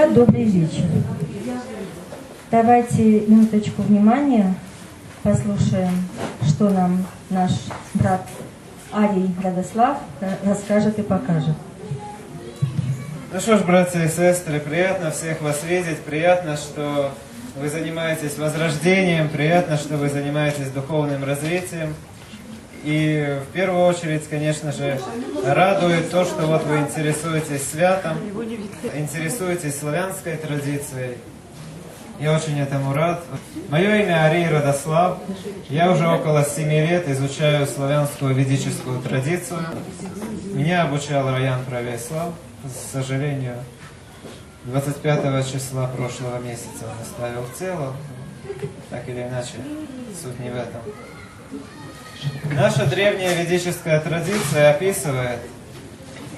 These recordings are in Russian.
друзья, добрый вечер. Давайте минуточку внимания, послушаем, что нам наш брат Арий Радослав э, расскажет и покажет. Ну что ж, братья и сестры, приятно всех вас видеть, приятно, что вы занимаетесь возрождением, приятно, что вы занимаетесь духовным развитием. И в первую очередь, конечно же, радует то, что вот вы интересуетесь святом, интересуетесь славянской традицией. Я очень этому рад. Мое имя Арий Радослав. Я уже около семи лет изучаю славянскую ведическую традицию. Меня обучал Раян Правеслав. К сожалению, 25 числа прошлого месяца он оставил тело. Так или иначе, суть не в этом. Наша древняя ведическая традиция описывает,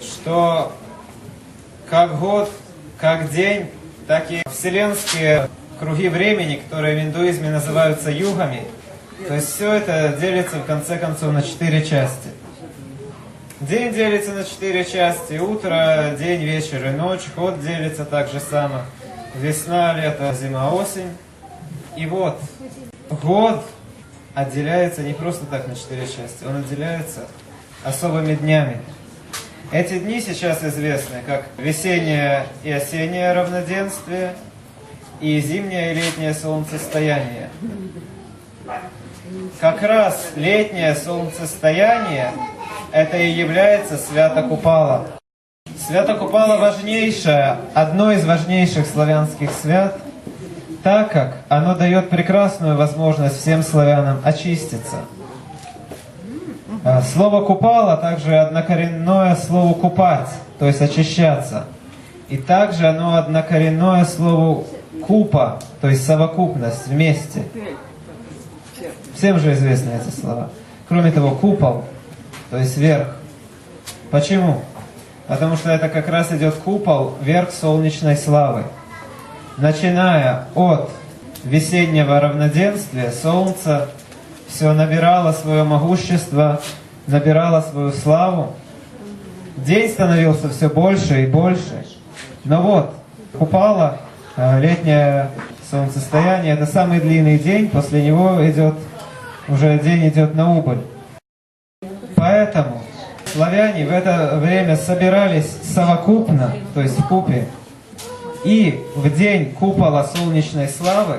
что как год, как день, так и вселенские круги времени, которые в индуизме называются югами, то есть все это делится в конце концов на четыре части. День делится на четыре части, утро, день, вечер и ночь, год делится так же само, весна, лето, зима, осень. И вот, год отделяется не просто так на четыре части, он отделяется особыми днями. Эти дни сейчас известны как весеннее и осеннее равноденствие и зимнее и летнее солнцестояние. Как раз летнее солнцестояние это и является Свято Купала. Свято Купала важнейшее, одно из важнейших славянских свят – так как оно дает прекрасную возможность всем славянам очиститься. А, слово «купало» также однокоренное слову «купать», то есть очищаться. И также оно однокоренное слову «купа», то есть совокупность, вместе. Всем же известны эти слова. Кроме того, купол, то есть верх. Почему? Потому что это как раз идет купол, верх солнечной славы начиная от весеннего равноденствия, солнце все набирало свое могущество, набирало свою славу. День становился все больше и больше. Но вот, купало э, летнее солнцестояние, это самый длинный день, после него идет, уже день идет на убыль. Поэтому славяне в это время собирались совокупно, то есть в купе, и в день купола солнечной славы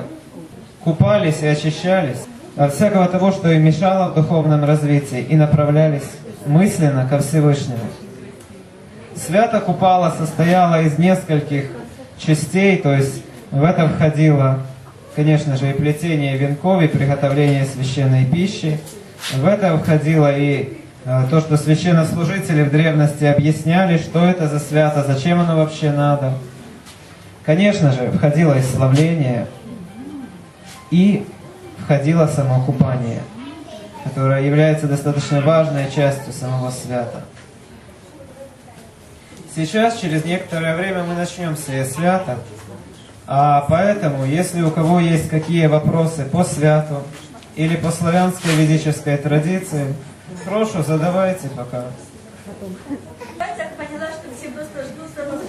купались и очищались от всякого того, что им мешало в духовном развитии, и направлялись мысленно ко Всевышнему. Свято Купала состояла из нескольких частей, то есть в это входило, конечно же, и плетение венков, и приготовление священной пищи. В это входило и э, то, что священнослужители в древности объясняли, что это за свято, зачем оно вообще надо. Конечно же, входило исславление и входило самоокупание, которое является достаточно важной частью самого свята. Сейчас, через некоторое время, мы начнем сие свято, а поэтому, если у кого есть какие вопросы по святу или по славянской ведической традиции, прошу, задавайте пока. Я так поняла, что все просто ждут самого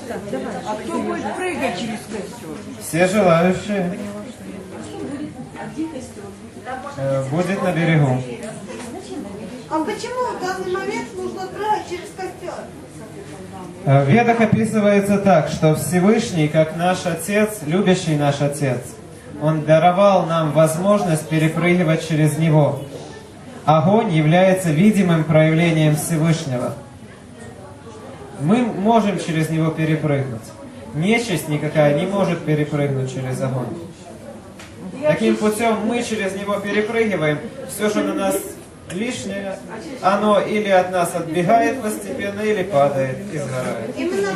А кто будет прыгать через костер? Все желающие э, будет на берегу. А почему в данный момент нужно прыгать через костер? Э, В Ведах описывается так, что Всевышний, как наш Отец, любящий наш Отец, Он даровал нам возможность перепрыгивать через Него. Огонь является видимым проявлением Всевышнего. Мы можем через него перепрыгнуть. Нечисть никакая не может перепрыгнуть через огонь. Таким путем мы через него перепрыгиваем. Все, что на нас лишнее, оно или от нас отбегает постепенно, или падает и сгорает. Именно.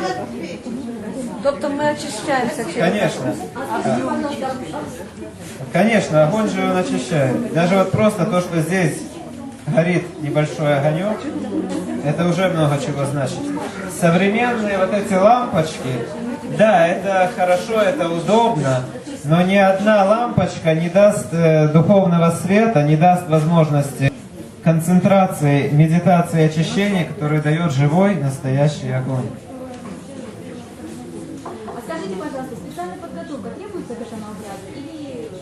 Тобто ми очищаємося через Конечно. Конечно, огонь же он очищает. Даже вот просто то, что здесь горит небольшой огонек, это уже много чего значит. Современные вот эти лампочки, да, это хорошо, это удобно, но ни одна лампочка не даст э, духовного света, не даст возможности концентрации, медитации, очищения, который дает живой, настоящий огонь. А скажите, пожалуйста,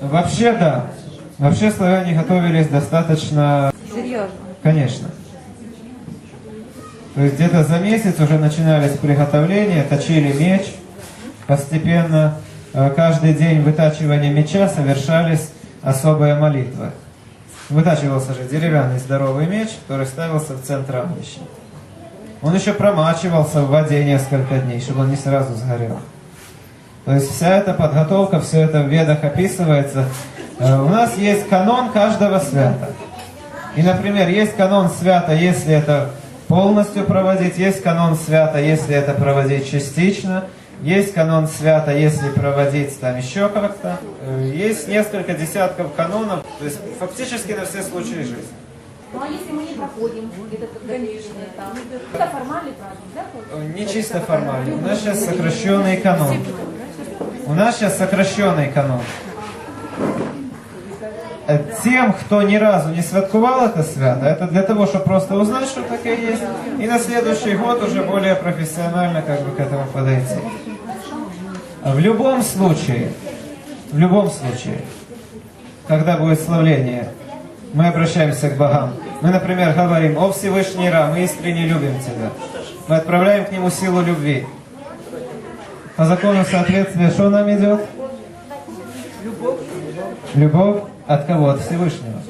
Вообще да. Вообще славяне готовились достаточно, Серйозно. конечно. То есть где-то за месяц уже начинались приготовления, точили меч. Постепенно э, каждый день вытачивания меча совершались особые молитвы. Вытачивался же деревянный здоровый меч, который ставился в центр обычно. Он еще промачивался в воде несколько дней, чтобы он не сразу сгорел. То есть вся эта подготовка, все это в ведах описывается. Э, У нас есть канон каждого свята. И, например, есть канон свята, если это полностью проводить, есть канон свята, если это проводить частично, есть канон свята, если проводить там еще как-то. Э, Есть несколько десятков канонов, то есть фактически на все случаи жизни. Ну а если мы не проходим этот конечный этап, это формальный праздник, да? Э, Не чисто формально. У нас сейчас сокращенный канон. У нас сейчас сокращенный канон. Э, Тем, кто ни разу не святкувал это свято, это для того, чтобы просто узнать, что такое есть, и на следующий год уже более профессионально как бы к этому подойти. В любом случае, в любом случае, когда будет славление, мы обращаемся к богам. Мы, например, говорим, «О Всевышний Ра, мы искренне любим Тебя». Мы отправляем к Нему силу любви. По закону соответствия, что нам идет? Любовь. Любовь от кого? От Всевышнего.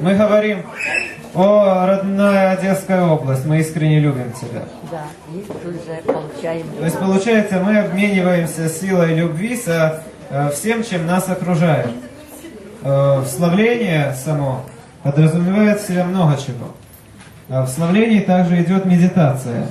Мы говорим, «О, родная Одесская область, мы искренне любим Тебя». Да, і тут же получаємо. То есть получается, мы обмениваемся силой любви со э, всем, чем нас окружает. Э, Вславление само подразумевает в себя много чего. А В славлении также идет медитация.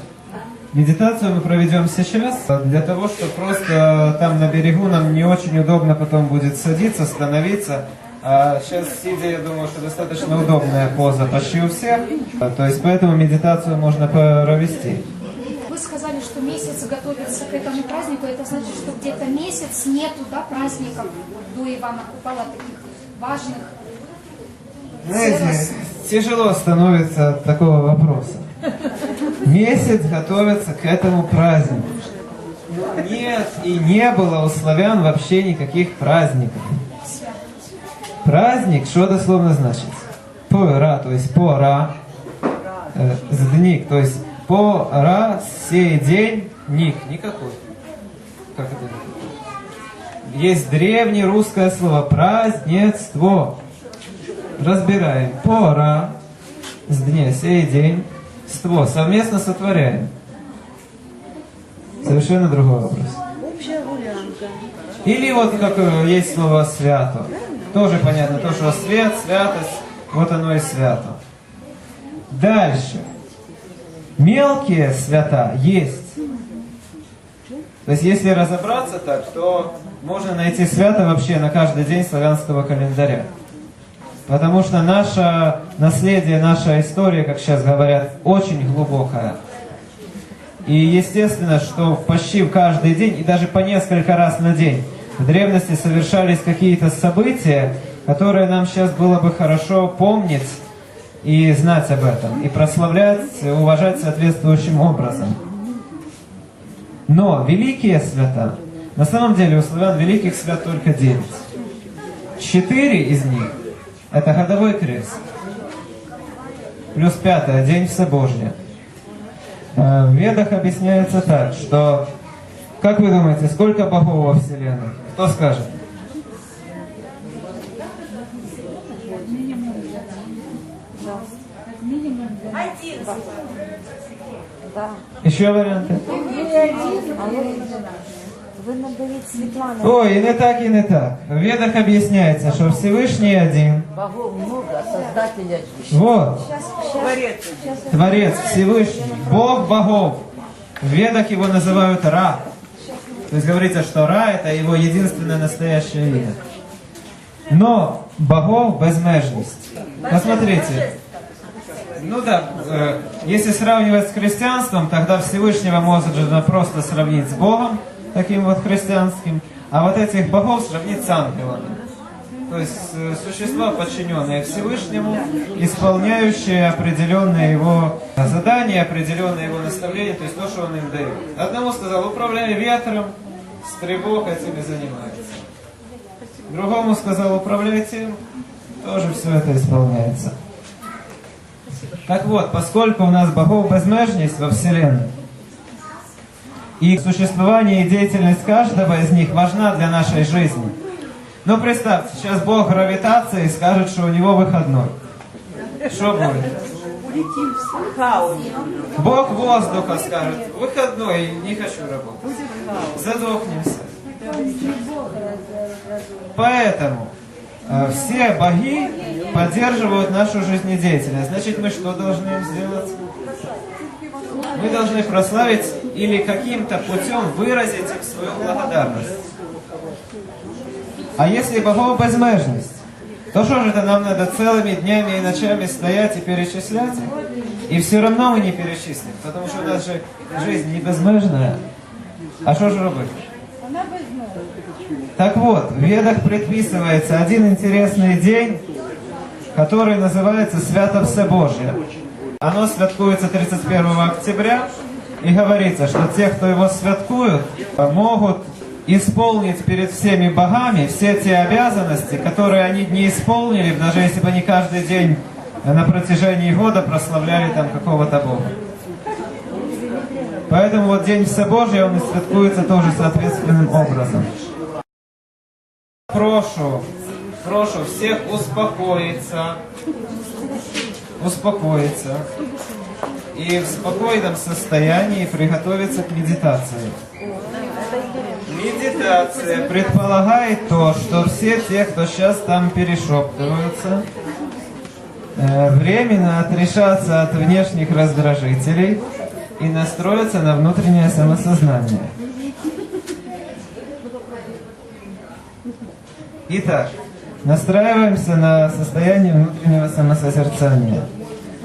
Медитацию мы проведем сейчас для того, чтобы просто там на берегу нам не очень удобно потом будет садиться, становиться. А сейчас сидя, я думаю, что достаточно удобная поза почти у всех. А, То есть поэтому медитацию можно провести. Вы сказали, что месяц готовится к этому празднику. Это значит, что где-то месяц нету да, праздников до Ивана Купала таких важных. Знаете, тяжело становится от такого вопроса. Месяц готовится к этому празднику. Нет и не было у славян вообще никаких праздников. Праздник, что дословно значит? Пора, то есть пора, э, сдник, то есть пора, сей день, ник, никакой. Как это? Есть древнее русское слово празднество. Разбираем. Пора, с дня, сей день, ство. Совместно сотворяем. Совершенно другой вопрос. Или вот как э, есть слово свято. Тоже понятно, то, что свет, святость, вот оно и свято. Дальше. Мелкие свята есть. То есть, если разобраться так, то можно найти свято вообще на каждый день славянского календаря. Потому что наше наследие, наша история, как сейчас говорят, очень глубокая. И естественно, что почти каждый день, и даже по несколько раз на день, в древности совершались какие-то события, которые нам сейчас было бы хорошо помнить и знать об этом, и прославлять, уважать соответствующим образом. Но великие свята, на самом деле у славян великих свят только девять. Четыре из них – это годовой крест. Плюс пятое – День Всебожья. Э, В Ведах объясняется так, что, как вы думаете, сколько богов во Вселенной? Кто скажет? Один. Да. Еще варианты? Наберіть Світлана. Ой, и не так, и не так. В Ведах объясняется, что Всевышний один. Богов много, а создателя Вот. Творец Всевышний. Бог богов. В Ведах его называют Ра. То есть говорится, что Ра это его единственное настоящее имя. Но богов безмежность. Посмотрите. Ну да, э, если сравнивать с христианством, тогда Всевышнего можно просто сравнить с Богом, таким вот христианским, а вот этих богов сравнить с ангелами. То есть э, существа, подчиненные Всевышнему, исполняющие определенные его задания, определенные его наставления, то есть то, что он им дает. Одному сказал, управляй ветром, стребок этим и занимается. другому сказал управляйте им, тоже все это исполняется. Так вот, поскольку у нас богов безмежность во Вселенной, и существование и деятельность каждого из них важна для нашей жизни. Ну, представьте, сейчас бог гравитации скажет, что у него выходной. Что будет? Бог воздуха скажет, выходной, не хочу работать. Задохнемся. Поэтому э, все боги поддерживают нашу жизнедеятельность. Значит, мы что должны им сделать? Мы должны прославить или каким-то путем выразить им свою благодарность. А если богов безмежность, то что же это нам надо целыми днями и ночами стоять и перечислять? И все равно мы не перечислим, потому что у нас же жизнь не безмежная. А что же робить? Так вот, в Ведах предписывается один интересный день, который называется Свято Всебожье. Оно святкуется 31 октября, и говорится, что те, кто его святкуют, могут исполнить перед всеми богами все те обязанности, которые они не исполнили, даже если бы они каждый день на протяжении года прославляли там какого-то бога. Поэтому вот День Всебожья, он и святкуется тоже соответственным образом. Прошу, прошу всех успокоиться, успокоиться и в спокойном состоянии приготовиться к медитации. Медитация предполагает то, что все те, кто сейчас там перешептываются, э, временно отрешатся от внешних раздражителей и настроятся на внутреннее самосознание. Итак, настраиваемся на состояние внутреннего самосозерцания,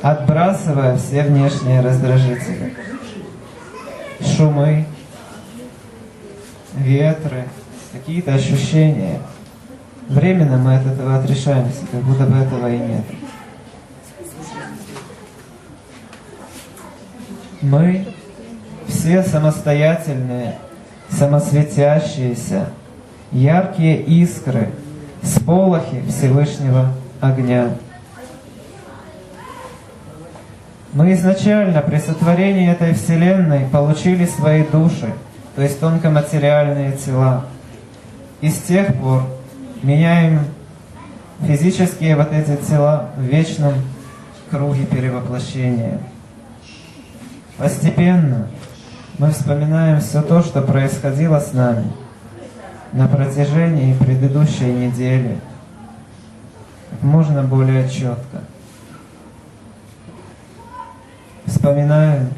отбрасывая все внешние раздражители. Шумы, ветры, какие-то ощущения. Временно мы от этого отрешаемся, как будто бы этого и нет. Мы все самостоятельные, самосветящиеся, яркие искры, сполохи Всевышнего огня. Мы изначально при сотворении этой Вселенной получили свои души, то есть тонкоматериальные тела. И с тех пор меняем физические вот эти тела в вечном круге перевоплощения. Постепенно мы вспоминаем все то, что происходило с нами на протяжении предыдущей недели, можно более четко. Вспоминаем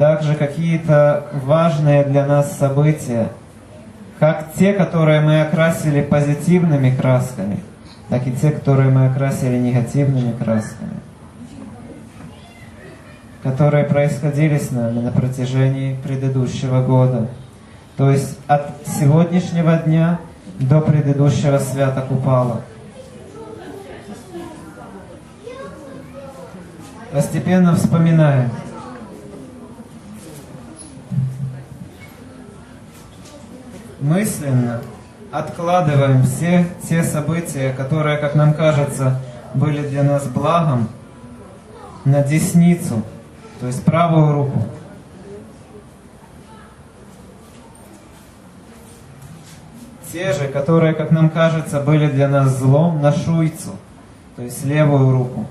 также какие-то важные для нас события, как те, которые мы окрасили позитивными красками, так и те, которые мы окрасили негативными красками которые происходили с нами на протяжении предыдущего года. То есть от сегодняшнего дня до предыдущего свята Купала. Постепенно вспоминаем. Мысленно откладываем все те события, которые, как нам кажется, были для нас благом, на десницу – то есть правую руку. Те же, которые, как нам кажется, были для нас злом, на шуйцу, то есть левую руку.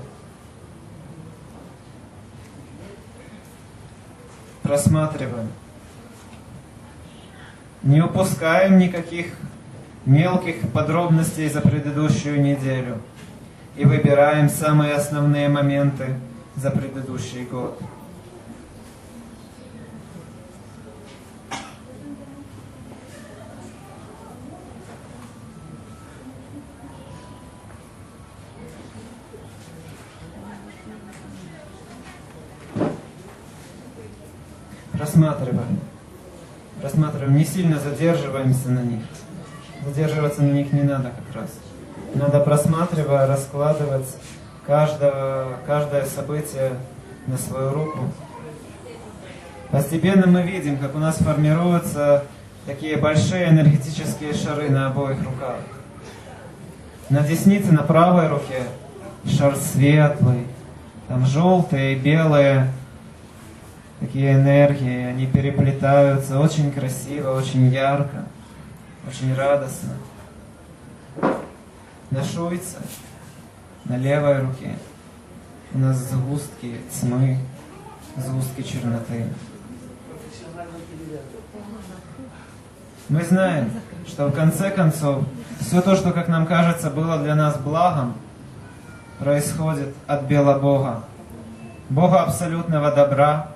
Просматриваем. Не упускаем никаких мелких подробностей за предыдущую неделю. И выбираем самые основные моменты за предыдущий год. Сильно задерживаемся на них. Задерживаться на них не надо как раз. Надо просматривая, раскладывать каждого, каждое событие на свою руку. Постепенно мы видим, как у нас формируются такие большие энергетические шары на обоих руках. На деснице, на правой руке шар светлый, там желтые белые такие энергии, они переплетаются очень красиво, очень ярко, очень радостно. На шуйце, на левой руке у нас сгустки тьмы, сгустки черноты. Мы знаем, что в конце концов все то, что, как нам кажется, было для нас благом, происходит от Бела Бога, Бога абсолютного добра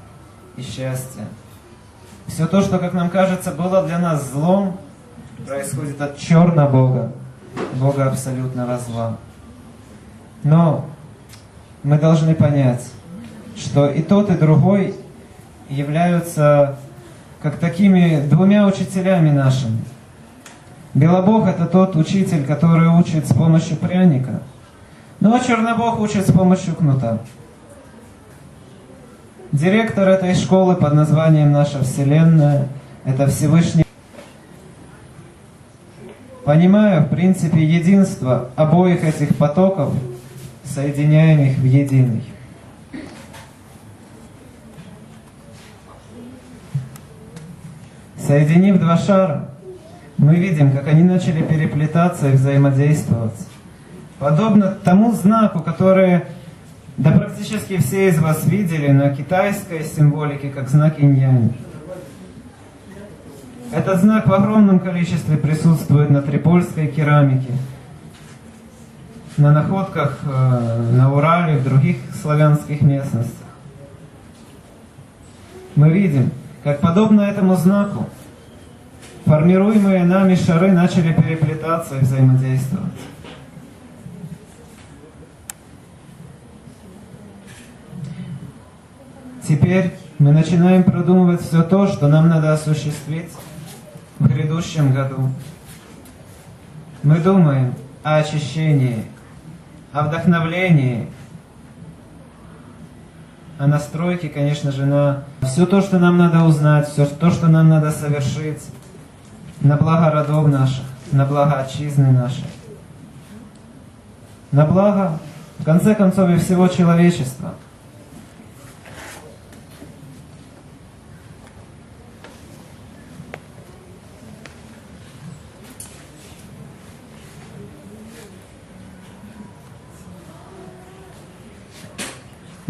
и счастья. Все то, что, как нам кажется, было для нас злом, происходит от черного Бога, Бога абсолютного зла. Но мы должны понять, что и тот, и другой являются как такими двумя учителями нашими. Белобог это тот учитель, который учит с помощью пряника. Ну а Чернобог учит с помощью кнута. Директор этой школы под названием «Наша Вселенная» — это Всевышний. Понимая, в принципе, единство обоих этих потоков, соединяем их в единый. Соединив два шара, мы видим, как они начали переплетаться и взаимодействовать. Подобно тому знаку, который, да практически все из вас видели на китайской символике, как знак инь-янь. Этот знак в огромном количестве присутствует на трипольской керамике, на находках э, на Урале, в других славянских местностях. Мы видим, как подобно этому знаку, формируемые нами шары начали переплетаться и взаимодействовать. Теперь мы начинаем продумывать все то, что нам надо осуществить в грядущем году. Мы думаем о очищении, о вдохновлении, о настройке, конечно же, на все то, что нам надо узнать, все то, что нам надо совершить, на благо родов наших, на благо отчизны нашей, на благо, в конце концов, и всего человечества –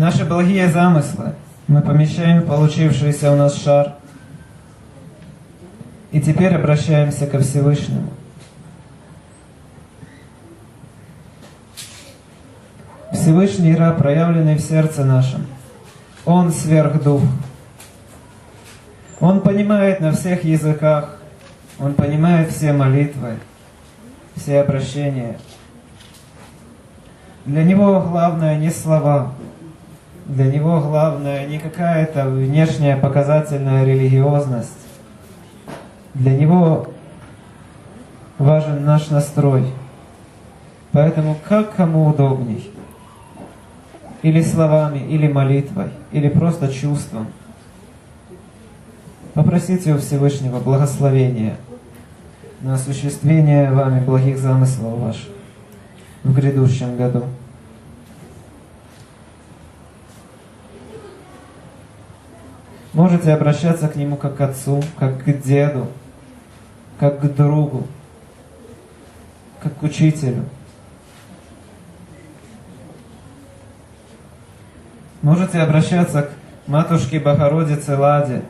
Наши благие замыслы мы помещаем в получившийся у нас шар. И теперь обращаемся ко Всевышнему. Всевышний Ра, проявленный в сердце нашем, Он сверхдух. Он понимает на всех языках, Он понимает все молитвы, все обращения. Для Него главное не слова, для него главное не какая-то внешняя показательная религиозность. Для него важен наш настрой. Поэтому как кому удобней. Или словами, или молитвой, или просто чувством. Попросите у Всевышнего благословения на осуществление вами благих замыслов ваших в грядущем году. Можете обращаться к нему как к отцу, как к деду, как к другу, как к учителю. Можете обращаться к матушке Богородице Ладе,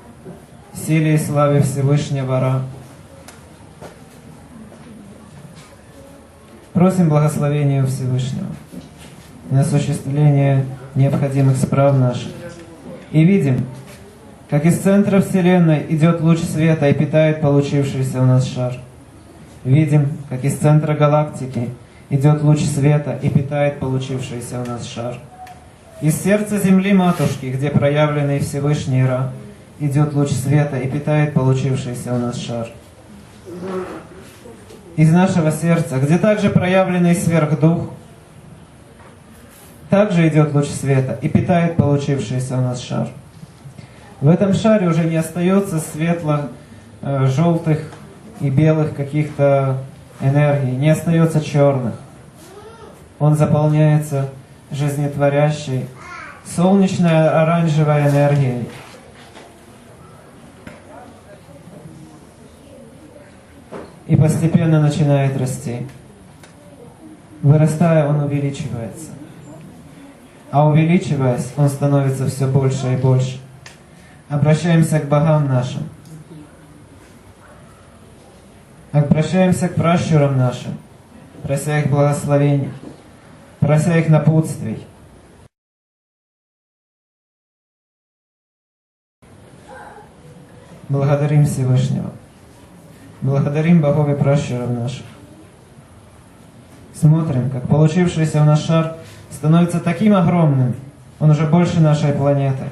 силе и славе Всевышнего Ра. Просим благословения у Всевышнего на осуществление необходимых справ наших. И видим, как из центра Вселенной идет луч света и питает получившийся у нас шар. Видим, как из центра галактики идет луч света и питает получившийся у нас шар. Из сердца Земли Матушки, где проявленный Всевышний Ра, идет луч света и питает получившийся у нас шар. Из нашего сердца, где также проявленный сверхдух, также идет луч света и питает получившийся у нас шар. В этом шаре уже не остается светлых, э, и белых каких-то энергий, не остается черных. он заполняется жизнетворящей, солнечной оранжевой энергией. И постепенно начинает расти. Вырастая, он увеличивается. А увеличиваясь, он становится все больше и больше. Обращаемся к богам нашим. Обращаемся к пращурам нашим, прося их благословений, прося их напутствий. Благодарим Всевышнего. Благодарим богов и пращуров наших. Смотрим, как получившийся у нас шар становится таким огромным, он уже больше нашей планеты.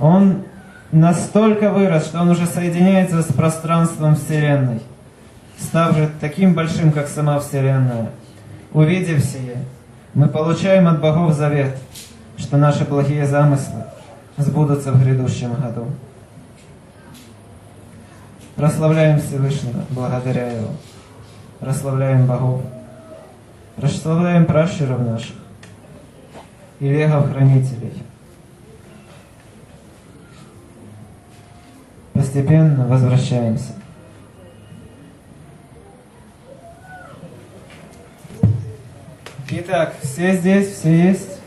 Он настолько вырос, что он уже соединяется с пространством Вселенной, став же таким большим, как сама Вселенная. Увидев сие, мы получаем от богов завет, что наши плохие замыслы сбудутся в грядущем году. Прославляем Всевышнего благодаря Его. Прославляем богов. Прославляем пращуров наших и вегов-хранителей. Постепенно возвращаемся. Итак, все здесь, все есть?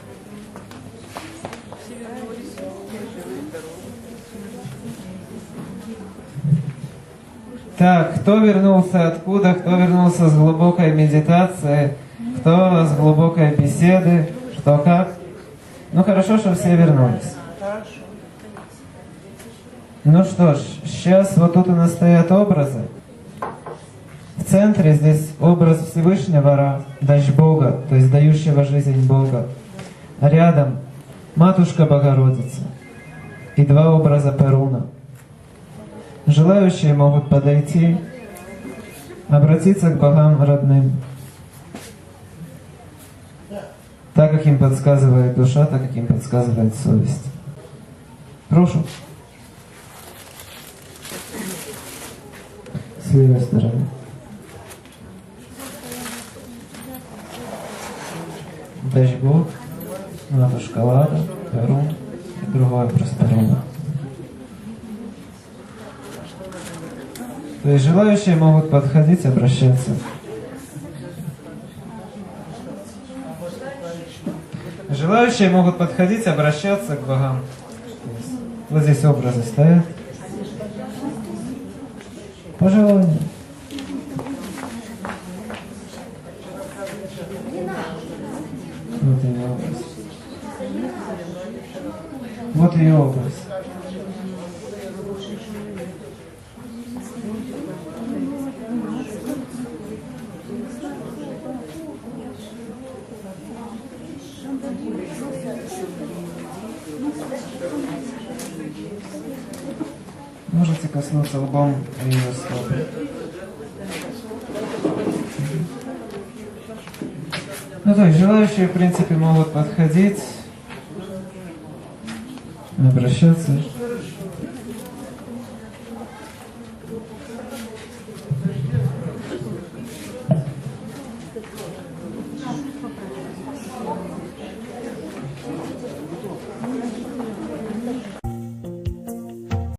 Так, кто вернулся откуда, кто вернулся с глубокой медитации, кто с глубокой беседы, что как? Ну хорошо, что все вернулись. Ну что ж, сейчас вот тут у нас стоят образы. В центре здесь образ Всевышнего дождь Бога, то есть дающего жизнь Бога. Рядом Матушка Богородица и два образа Перуна. Желающие могут подойти, обратиться к богам родным. Так, как им подсказывает душа, так, как им подсказывает совесть. Прошу. С левой стороны. Дождь Бог, матушка Лада, Перун и образ Перуна. То есть желающие могут подходить, обращаться. Желающие могут подходить, обращаться к богам. Вот здесь образы стоят. По желанию. Вот ее образ. Вот ее образ. Можете коснуться лбом ее стопы. Ну то есть желающие, в принципе, могут подходить, обращаться.